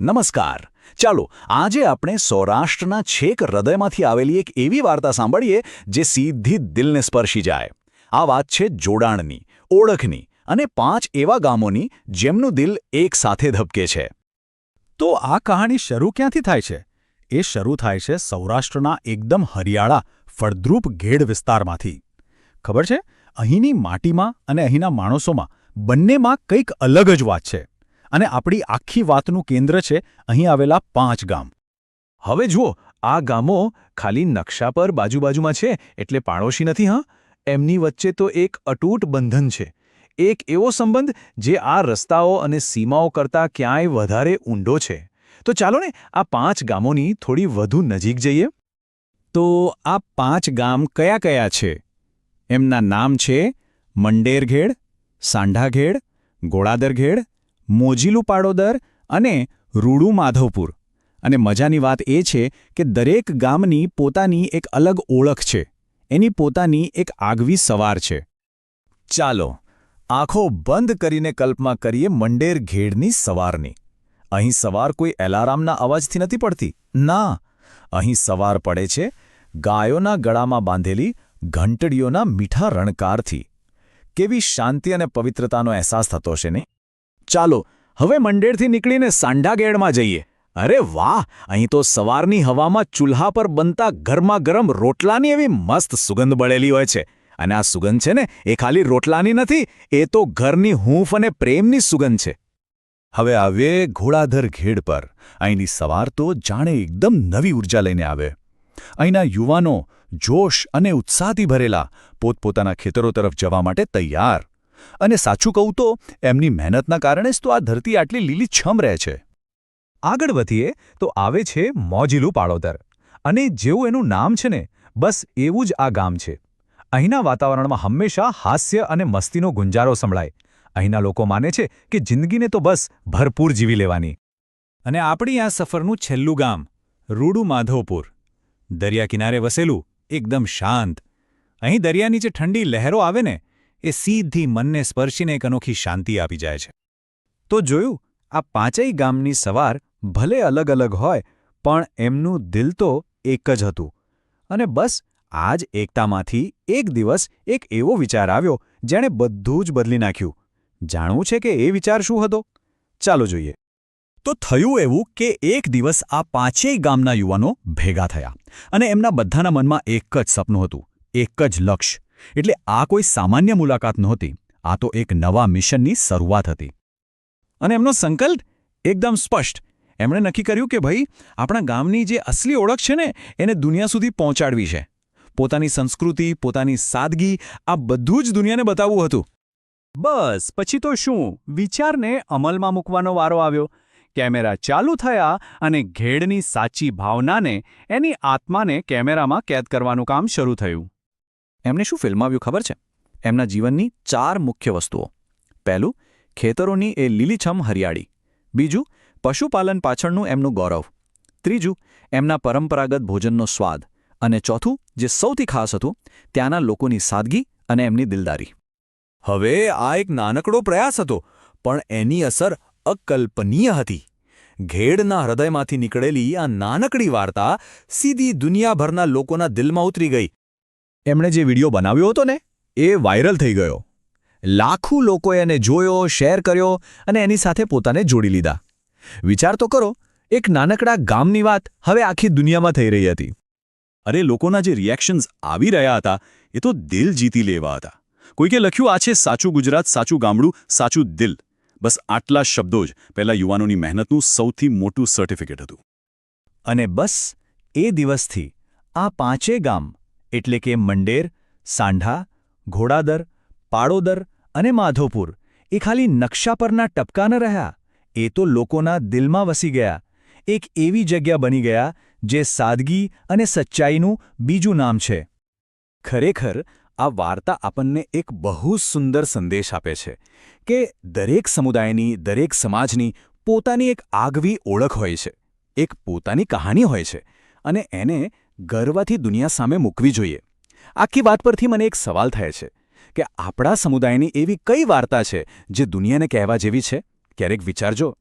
નમસ્કાર. ચાલો, આજે આપણે સૌરાષ્ટ્રના છેક હૃદયમાંથી આવેલી એક એવી વાર્તા સાંભળીએ જે સીધી દિલને સ્પર્શી જાય. આ વાત છે જોડાણની, ઓળખની અને પાંચ એવા ગામોની જેમનું દિલ એક સાથે ધબકે છે. તો આ કહાણી શરૂ ક્યાંથી થાય છે? એ શરૂ થાય છે સૌરાષ્ટ્રના એકદમ હરિયાળા, ફળદ્રુપ ઘેડ વિસ્તારમાંથી. ખબર છે? અહીંની માટીમાં અને અહીંના માણસોમાં બંનેમાં કંઈક અલગ જ વાત છે. અને આપણી આખી વાતનું કેન્દ્ર છે અહીં આવેલા પાંચ ગામ. હવે જુઓ, આ ગામો ખાલી નકશા પર બાજુ-બાજુમાં છે, એટલે પાડોશી નથી, હા? એમની વચ્ચે તો એક અટૂટ બંધન છે. એક એવો સંબંધ જે આ રસ્તાઓ અને સીમાઓ કરતાં ક્યાંય વધારે ઊંડો છે. તો ચાલો ને આ પાંચ ગામોની થોડી વધુ નજીક જઈએ. તો આ પાંચ ગામ કયા કયા છે? એમના નામ છે મંડેરઘેડ, સાંઢાઘેડ, ગોળાદરઘેડ મોજીલું પાડોદર અને રૂડું માધવપુર. અને મજાની વાત એ છે કે દરેક ગામની પોતાની એક અલગ ઓળખ છે. એની પોતાની એક આગવી સવાર છે. ચાલો, આંખો બંધ કરીને કલ્પના કરીએ મંડેર ઘેડની સવારની. અહીં સવાર કોઈ એલારામના અવાજથી નથી પડતી? ના. અહીં સવાર પડે છે ગાયોના ગળામાં બાંધેલી ઘંટડીઓના મીઠા રણકારથી. કેવી શાંતિ અને પવિત્રતાનો અહેસાસ થતો છે ને ચાલો, હવે મંડેરથી નીકળીને સાંઢાગેડમાં જઈએ. અરે વાહ, અહીં તો સવારની હવામાં ચૂલ્હા પર બનતા ગરમા ગરમ રોટલાની એવી મસ્ત સુગંધ બળેલી હોય છે. અને આ સુગંધ છે ને, એ ખાલી રોટલાની નથી, એ તો ઘરની હૂંફ અને પ્રેમની સુગંધ છે. હવે આવીએ ઘોડાધર ઘેડ પર. અહીંની સવાર તો જાણે એકદમ નવી ઊર્જા લઈને આવે. અહીંના યુવાનો જોશ અને ઉત્સાહથી ભરેલા, પોતપોતાના ખેતરો તરફ જવા માટે તૈયાર. અને સાચું કહું તો, એમની મહેનતના કારણે જ તો આ ધરતી આટલી લીલીછમ રહે છે. આગળ વધીએ તો આવે છે મોજીલું પાળોદર. અને જેવું એનું નામ છે ને, બસ એવું જ આ ગામ છે. અહીંના વાતાવરણમાં હંમેશા હાસ્ય અને મસ્તીનો ગુંજારો સંભળાય. અહીંના લોકો માને છે કે જિંદગીને તો બસ ભરપૂર જીવી લેવાની. અને આપણી આ સફરનું છેલ્લું ગામ રૂડુ માધવપુર દરિયા કિનારે વસેલું, એકદમ શાંત. અહીં દરિયાની જે ઠંડી લહેરો આવે ને એ સીધી મનને સ્પર્શીને એક અનોખી શાંતિ આપી જાય છે. તો જોયું, આ પાંચેય ગામની સવાર ભલે અલગ અલગ હોય, પણ એમનું દિલ તો એક જ હતું. અને બસ આ જ એકતામાંથી એક દિવસ એક એવો વિચાર આવ્યો, જેણે બધું જ બદલી નાખ્યું. જાણવું છે કે એ વિચાર શું હતો? ચાલો જોઈએ. તો થયું એવું કે એક દિવસ આ પાંચેય ગામના યુવાનો ભેગા થયા અને એમના બધાના મનમાં એક જ સપનું હતું, એક જ લક્ષ્ય. એટલે આ કોઈ સામાન્ય મુલાકાત નહોતી. આ તો એક નવા મિશનની શરૂઆત હતી. અને એમનો સંકલ્પ એકદમ સ્પષ્ટ. એમણે નક્કી કર્યું કે ભાઈ, આપણા ગામની જે અસલી ઓળખ છે ને, એને દુનિયા સુધી પહોંચાડવી છે. પોતાની સંસ્કૃતિ, પોતાની સાદગી, આ બધું જ દુનિયાને બતાવવું હતું. બસ, પછી તો શું? વિચારને અમલમાં મૂકવાનો વારો આવ્યો. કેમેરા ચાલુ થયા અને ઘેડની સાચી ભાવનાને, એની આત્માને કેમેરામાં કેદ કરવાનું કામ શરૂ થયું. એમને શું ફિલ્માવ્યું ખબર છે? એમના જીવનની ચાર મુખ્ય વસ્તુઓ. પહેલું, ખેતરોની એ લીલીછમ હરિયાળી. બીજું, પશુપાલન પાછળનું એમનું ગૌરવ. ત્રીજું, એમના પરંપરાગત ભોજનનો સ્વાદ. અને ચોથું, જે સૌથી ખાસ હતું, ત્યાંના લોકોની સાદગી અને એમની દિલદારી. હવે આ એક નાનકડો પ્રયાસ હતો, પણ એની અસર અકલ્પનીય હતી. ઘેડના હૃદયમાંથી નીકળેલી આ નાનકડી વાર્તા સીધી દુનિયાભરના લોકોના દિલમાં ઉતરી ગઈ. એમણે જે વીડિયો બનાવ્યો હતો ને, એ વાયરલ થઈ ગયો. લાખો લોકોએ એને જોયો, શેર કર્યો અને એની સાથે પોતાને જોડી લીધા. વિચાર તો કરો, એક નાનકડા ગામની વાત હવે આખી દુનિયામાં થઈ રહી હતી. અરે, લોકોના જે રિએક્શન્સ આવી રહ્યા હતા, એ તો દિલ જીતી લેવા હતા. કોઈકે લખ્યું, આ છે સાચું ગુજરાત, સાચું ગામડું, સાચું દિલ. બસ આટલા શબ્દો જ પહેલા યુવાનોની મહેનતનું સૌથી મોટું સર્ટિફિકેટ હતું. અને બસ એ દિવસથી આ પાંચે ગામ એટલે કે મંડેર, સાંઢા, ઘોડાદર પાડોદર અને માધોપુર એ ખાલી નકશા પરના ટપકા ન રહ્યા. એ તો લોકોના દિલમાં વસી ગયા. એક એવી જગ્યા બની ગયા જે સાદગી અને સચ્ચાઈનું બીજું નામ છે. ખરેખર, આ વાર્તા આપણને એક બહુ સુંદર સંદેશ આપે છે કે દરેક સમુદાયની, દરેક સમાજની પોતાની એક આગવી ઓળખ હોય છે. એક પોતાની કહાની હોય છે અને એને ગર્વથી દુનિયા સામે મૂકવી જોઈએ. આખી વાત પરથી મને એક સવાલ થાય છે કે આપણા સમુદાયની એવી કઈ વાર્તા છે જે દુનિયાને કહેવા જેવી છે? ક્યારેક વિચારજો.